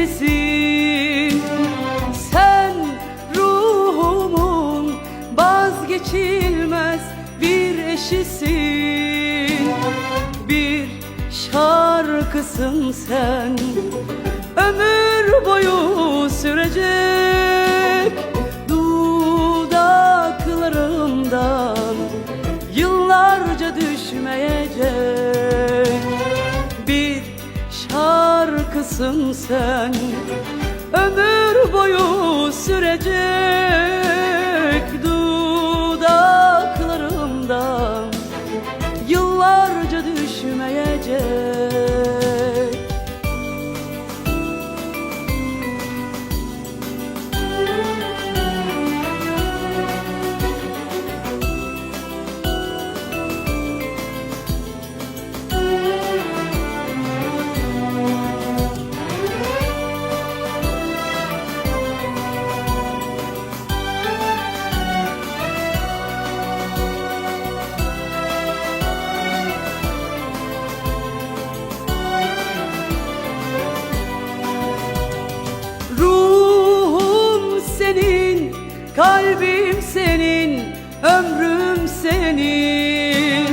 eşisin Sen ruhumun vazgeçilmez bir eşisin. Bir şarkısın sen. Ömür boyu sürecek Dudaklarımdan. Yıllarca düşmeyecek şarkısın sen. Ömür boyu sürecek kalbim senin, ömrüm senin.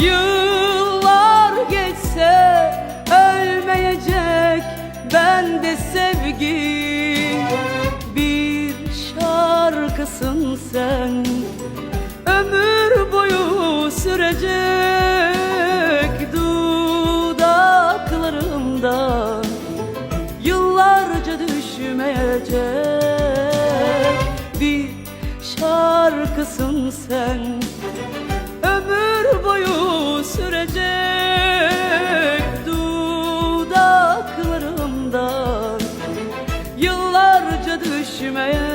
Yıllar geçse ölmeyecek bende sevgi Bir şarkısın sen, ömür boyu sürecek Dudaklarımdan. Yıllarca düşmeyecek şarkısın sen. Ömür boyu sürecek Dudaklarımdan. Yıllarca düşmeyecek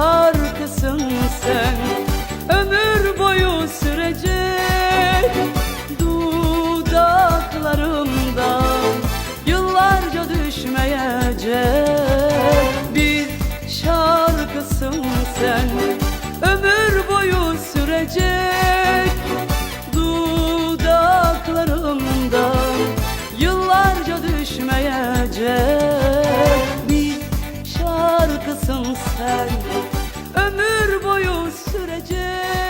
şarkısın sen. Ömür boyu sürecek Dudaklarımdan. Yıllarca düşmeyecek Bir şarkısın sen. Ömür boyu sürecek Dudaklarımdan. Yıllarca düşmeyecek sen boyu sürecek